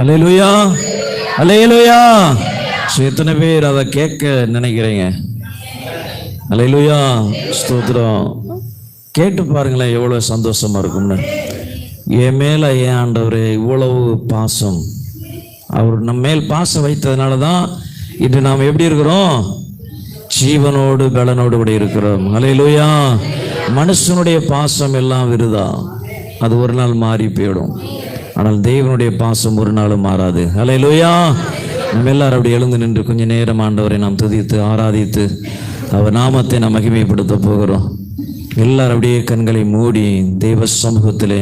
அலையலுயா அலையலுயா எத்தனை பேர் அதை கேட்க நினைக்கிறீங்க? அலையலுயா ஸ்தோத்திரம். கேட்டு பாருங்களேன் எவ்வளோ சந்தோஷமா இருக்கும்னு. என் மேல ஏன் ஆண்டவர் இவ்வளவு பாசம். அவர் நம்ம மேல் பாசம் வைத்ததுனால தான் இன்று நாம் எப்படி இருக்கிறோம்? ஜீவனோடு பலனோடு கூட இருக்கிறோம். அலையலுயா மனுஷனுடைய பாசம் எல்லாம் விருதா? அது ஒரு நாள் மாறி போயிடும். ஆனால் தேவனுடைய பாசம் ஒரு நாளும் மாறாது. அலையிலுயா நம்ம எல்லாரும் அப்படி எழுந்து நின்று கொஞ்ச நேரம் ஆண்டவரை நாம் துதித்து ஆராதித்து அவர் நாமத்தை நாம் மகிமைப்படுத்த போகிறோம். எல்லாரும் அப்படியே கண்களை மூடி தெய்வ சமூகத்திலே.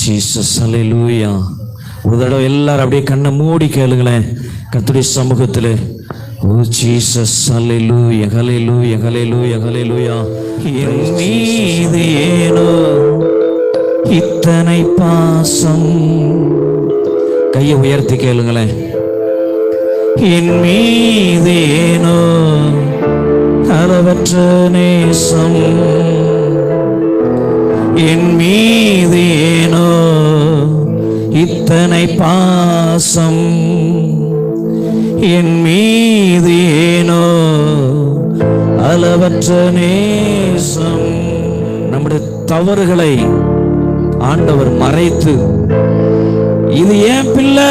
ஜீசஸ் லூயா ஒரு தடவை எல்லாரும் அப்படியே கண்ணை மூடி கேளுங்களேன். கத்துடைய சமூகத்தில். ஓ ஜீசஸ் ஹalleluya லூய ஹalleluya லூய என் லூயா ஏனோ இத்தனை பாசம். கையை உயர்த்தி கேளுங்களேன். என் மீதேனோ அளவற்ற நேசம். என் மீதேனோ இத்தனை பாசம். என் மீதேனோ அளவற்ற நேசம். நம்முடைய தவறுகளை ஆண்டவர் மறைத்து இது ஏன் பிள்ளை?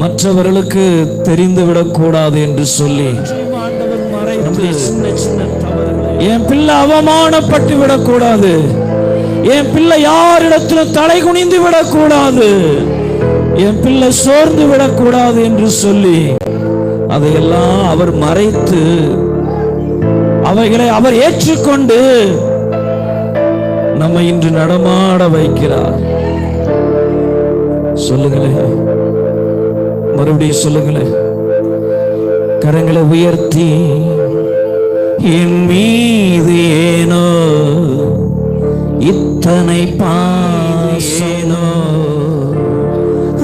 மற்றவர்களுக்கு தெரிந்து விடக்கூடாது என்று சொல்லி என் பிள்ளை அவமானப்பட்டு விடக்கூடாது என் பிள்ளை யாரிடத்திலும் தலை குனிந்து விடக்கூடாது என் பிள்ளை சோர்ந்து விடக்கூடாது என்று சொல்லி அதையெல்லாம் அவர் மறைத்து அவைகளை அவர் ஏற்றுக்கொண்டு நம்ம இன்று நடமாட வைக்கிறார். சொல்லுங்களேன் மறுபடியும் சொல்லுங்களேன் கரங்களை உயர்த்தி என் மீது ஏனோ? இத்தனை பாசேனோ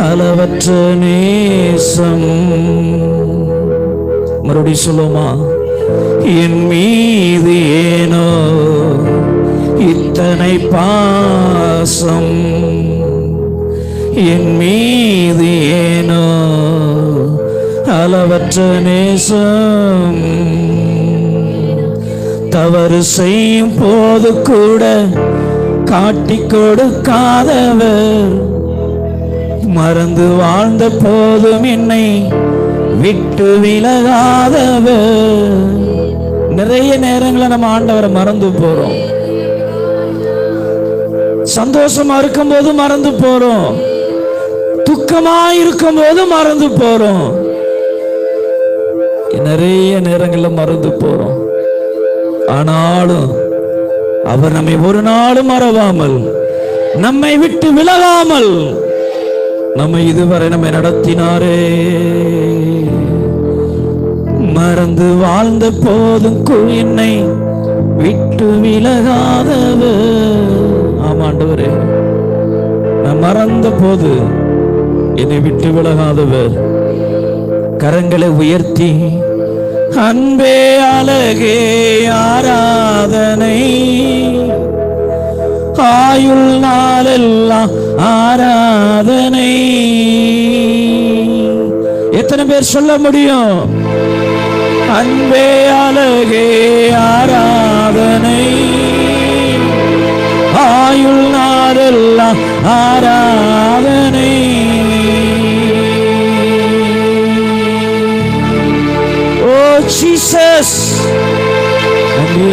அளவற்ற நேசம். மறுபடியும் சொல்லுமா என் மீது ஏனோ? இத்தனை பாசம் என் மீது ஏனோ அளவற்ற நேசம்? தவறு செய்யும் போது கூட காட்டி கொடுக்காதவர். மறந்து வாழ்ந்த போதும் என்னை விட்டு விலகாதவர். நிறைய நேரங்களை நம்ம ஆண்டவரை மறந்து போறோம். சந்தோஷமா இருக்கும்போது மறந்து போறோம். துக்கமா இருக்கும்போது மறந்து போறோம். நிறைய நேரங்களில் மறந்து போறோம். ஆனாலும் அவர் நம்மை ஒரு நாளும் மறவாமல் நம்மை விட்டு விலகாமல் நம்மை இதுவரை நம்மை நடத்தினாரே. மறந்து வாழ்ந்த போதும் என்னை விட்டு விலகாதவர். மறந்த போது என்னை விட்டு விலகாதவர். கரங்களை உயர்த்தி அன்பே அழகே ஆராதனை. ஆயுள் நாளெல்லாம் ஆராதனை. எத்தனை பேர் சொல்ல முடியும்? அன்பே அழகே ஆராதனை. ஆயுள் நாளெல்லாம் ஆராதனை. ஓ ஜீசஸ் நன்றி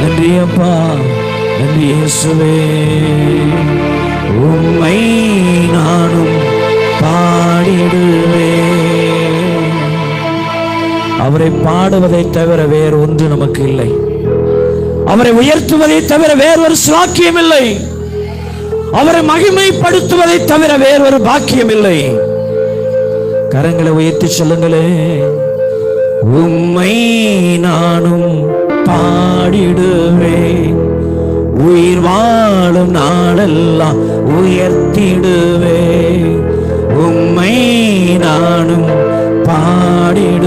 நன்றி அப்பா நன்றி இயேசுவே. உம்மை நானும் பாடிடுவேன் அவரை பாடுவதை தவிர வேறு ஒன்று நமக்கு இல்லை. அவரை உயர்த்துவதை தவிர வேறொரு சாக்கியம் இல்லை அவரை மகிமைப்படுத்துவதை தவிர வேறொரு பாக்கியம் இல்லை கரங்களை உயர்த்தி சொல்லுங்களே. உம்மை நானும் பாடிடுவேன். உயிர் வாழும் நாளெல்லாம் உயர்த்திடுவேன். உம்மை நானும் பாடிடுவேன்.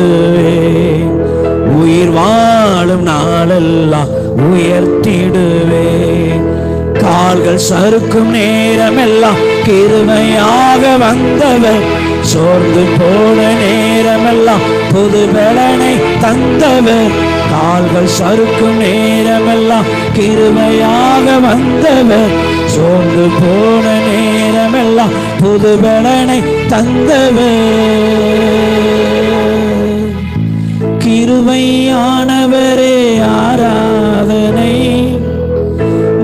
சறுக்கும் நேரமெல்லாம் கிருமையாக வந்தவர். சோர்ந்து போன நேரமெல்லாம் புது பலனை தந்தவர். கால்கள் சறுக்கும் நேரமெல்லாம் கிருமையாக வந்தவர். சோர்ந்து போன நேரமெல்லாம் புது பலனை தந்தவர். கிருமையானவரே ஆராதனை.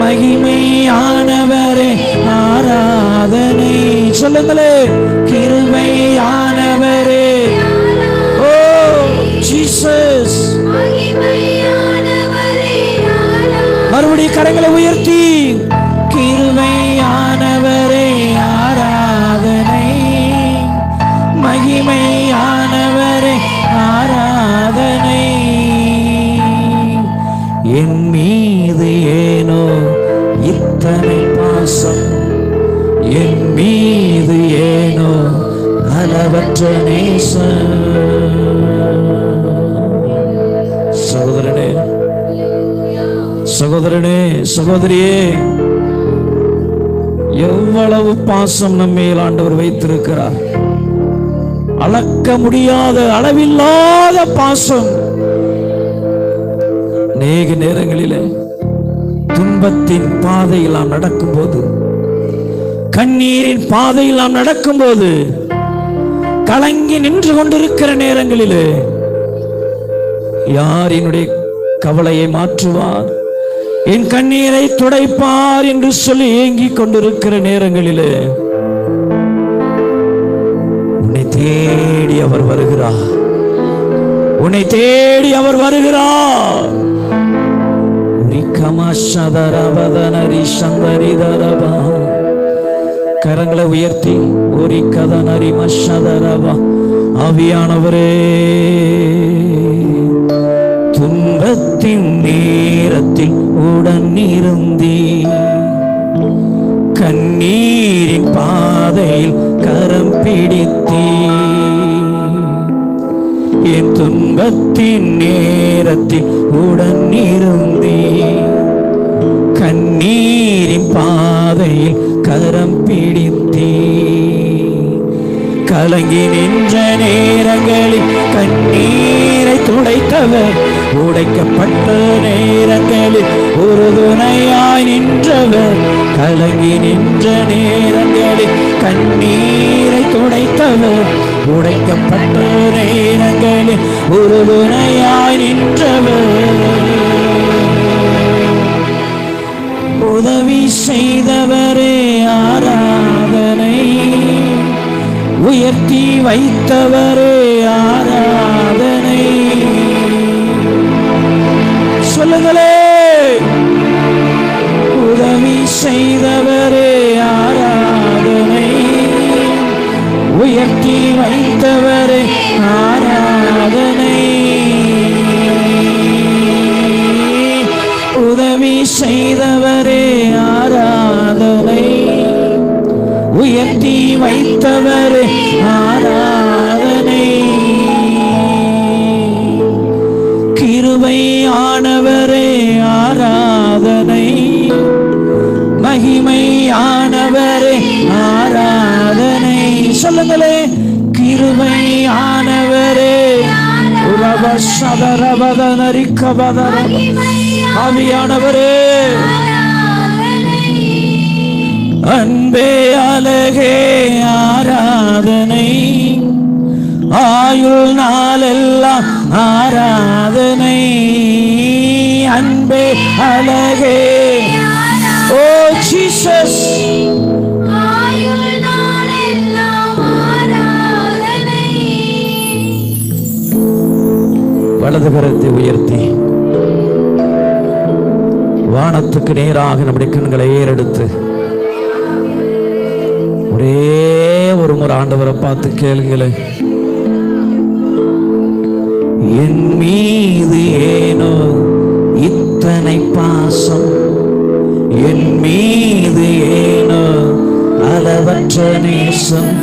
மகிமையானவரே ஆராதனை. சொல்லுங்களே கிருபையானவரே. ஓ ஜீசஸ். மறுபடியும் கரங்களை உயர்த்தி கிருபையானவரே சகோதரனே சகோதரனே சகோதரியே எவ்வளவு பாசம் நம்மையில் ஆண்டவர் வைத்திருக்கிறார். அளக்க முடியாத அளவில்லாத பாசம். அநேக நேரங்களிலே துன்பத்தின் பாதையில் நாம் நடக்கும்போது கண்ணீரின் பாதையில் நாம் நடக்கும்போது கலங்கி நின்று கொண்டிருக்கிற நேரங்களிலே யார் என்னுடைய கவலையை மாற்றுவார்? என் கண்ணீரை துடைப்பார் என்று சொல்லி ஏங்கிக் கொண்டிருக்கிற நேரங்களிலே உன்னை தேடி அவர் வருகிறார். உன்னை தேடி அவர் வருகிறார். சந்தரி சந்தரிதரபா. கரங்களை உயர்த்தி ஒரு கதா கதனரி மஷதரபா ஆவியானவரே. துன்பத்தின் நேரத்தில் உடன் இருந்தீ கண்ணீரின் பாதையில் கரம் பிடித்தீ என் துன்பத்தின் நேரத்தில் உடன் இருந்தீ கண்ணீரின் பாதையில் கரம் பிடித்தே கலங்கி நின்ற நேரங்களில் கண்ணீரை துடைத்தவர் உடைக்கப்பட்ட நேரங்களில் ஒரு துணையாய் நின்றவர். கலங்கி நின்ற நேரங்களில் கண்ணீரை துடைத்தவர் உடைக்கப்பட்ட நேரங்களில் ஒரு துணையாய் நின்றவர். உயர்த்தி வைத்தவரே ஆராதனை. உதவி செய்தவரே ஆராதனை. உயர்த்தி வைத்தவரே ஆராதனை. கிருபையானவரே ஆராதனை. மகிமையானவரே ஆவியானவரே. அன்பே அழகே ஆராதனை. ஆயுள் நாளெல்லாம் ஆராதனை. அன்பே அழகே. ஓ ஜீசஸ் வலதுகரத்தை உயர்த்தி. வானத்துக்கு நேராக நம்முடைய கண்களை ஏறெடுத்து. ஒரே ஒரு முறை ஆண்டவரை பார்த்து கேளுங்களே. என் மீது ஏனோ இத்தனை பாசம்? என் மீது ஏனோ அளவற்ற நேசம்?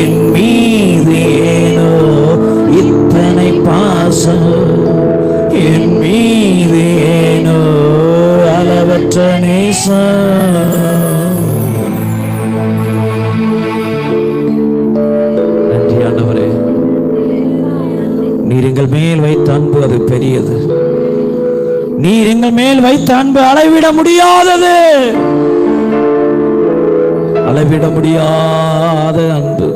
என் மீது ஏனோ இத்தனை பாசம் என் மீது ஏனோ அளவற்ற நேசம். நன்றி ஆண்டவரே. நீர் எங்கள் மேல் வைத்த அன்பு அது பெரியது. நீர் எங்கள் மேல் வைத்த அன்பு அளவிட முடியாதது. அளவிட முடியாத அன்பு.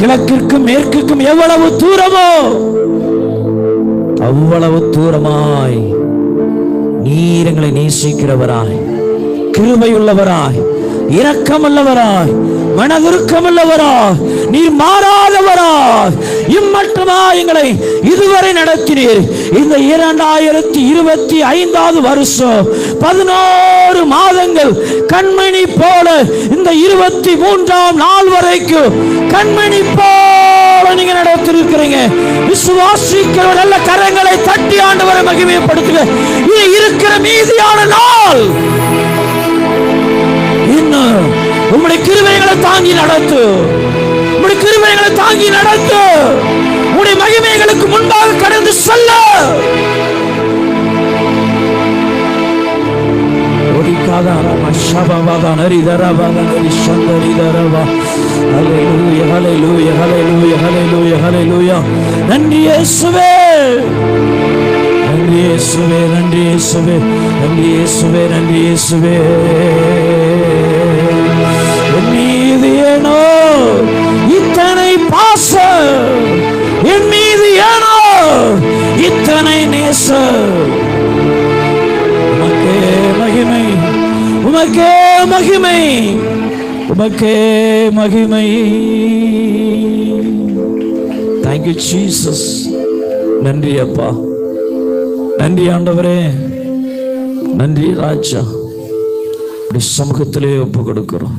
கிழக்கிற்கும் மேற்கிற்கும் எவ்வளவு தூரமோ அவ்வளவு தூரமாய் நீர் எங்களை நேசிக்கிறவராய் கிருபையுள்ளவராய் இரக்கமல்லவராய் மனதுருக்கமுள்ளவராய் நீர் மாறாதவராய் இம்மட்டுமா எங்களை இதுவரை நடத்தினீர். இந்த இரண்டாயிரத்தி இருபத்தி ஐந்தாவது வருஷம் பதினோரு மாதங்கள் கண்மணி போல இந்த இருபத்தி மூன்றாம் நாள் வரைக்கும் கண்மணி போல நீங்க நடத்திருக்கிறீங்க. விசுவாசிக்கிற நல்ல கரங்களை தட்டி ஆண்டவரை மகிமைப்படுத்துங்க இது இருக்கிற மீதியான நாள். உம்முடைய கிருமைகளை தாங்கி நடத்து. உம்முடைய கிருமைகளை தாங்கி நடத்து. உம்முடைய மகிமைகளுக்கு முன்பாக கடந்து செல்ல. நன்றி இயேசுவே. நன்றி இயேசுவே நன்றி இயேசுவே நன்றி இயேசுவே நன்றி இயேசுவே. இத்தனை பாசம் என் மீது ஏனோ? இத்தனை நேசம் உமக்கே மகிமை உமக்கே மகிமை உமக்கே மகிமை. தேங்க்யூ ஜீசஸ் நன்றி அப்பா. நன்றி ஆண்டவரே. நன்றி ராஜா. இப்படி சமூகத்திலே ஒப்பு கொடுக்கிறோம்.